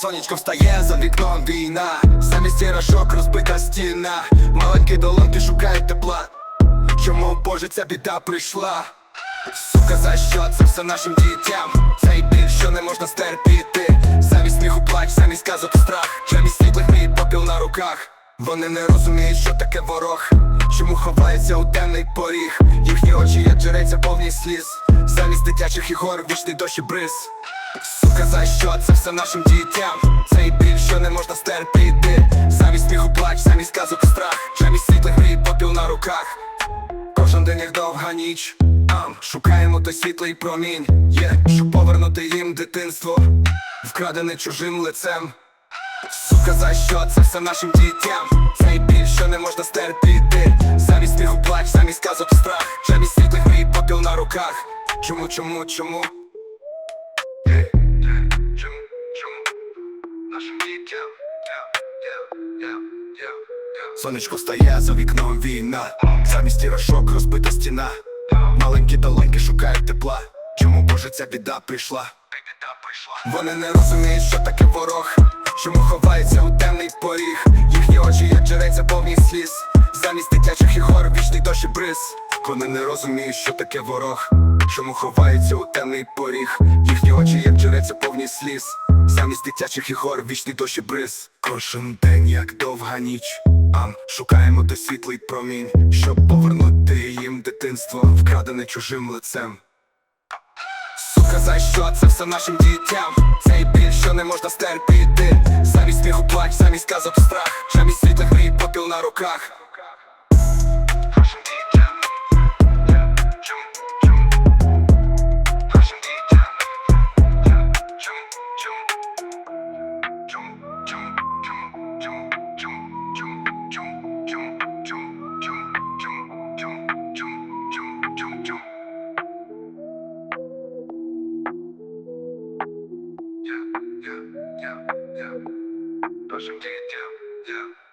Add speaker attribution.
Speaker 1: Сонечко встає за вікном війна, замість іграшок розбита стіна, маленькі долонки шукають тепла. Чому боже ця біда прийшла? Сука, за що це все нашим дітям? Цей біль, що не можна стерпіти Замість сміху плач, замість казок страх Замість світлих мій попіл на руках Вони не розуміють, що таке ворог Чому ховається у темний поріг. Їхні очі, як джерельця повні сліз. Замість дитячих ігор, вічний дощ і бриз. Сука, за що це все нашим дітям? Цей біль, що не можна стерпіти. Замість сміху плач, замість казок страх. Замість світлих мій попіл на руках. Кожен день як довга ніч. Ам, Шукаємо той світлий промінь. Є, щоб повернути їм дитинство. Вкрадене чужим лицем Сука, за що це все нашим дітям? Цей біль, що не можна стерпіти. Замість сміху плач, замість казок страх. Замість світлих мрій попіл на руках. Чому, чому, чому? Сонечко стає за вікном війна. Замість іграшок розбита стіна. Маленькі долоньки шукають тепла. Чому боже ця біда прийшла? Вони не розуміють, що таке ворог Чому ховається у темний поріг? Їхні очі, як джерельця повні сліз. Замість дитячих ігор вічний дощ і бриз. Вони не розуміють, що таке ворог. Чому ховається у темний поріг? Їхні очі, як джерельця повні сліз. Замість дитячих ігор вічний дощ і бриз. Кожен день, як довга ніч. Ам, шукаємо той світлий промінь Щоб повернути їм дитинство Вкрадене чужим лицем. Сука, за що це все нашим дітям? Не можна стерпіти Замість сміху плач, замість казок страх. Замість світлих мрій попіл на руках. Нашим yeah, yeah, yeah. Pushing it, yeah, yeah.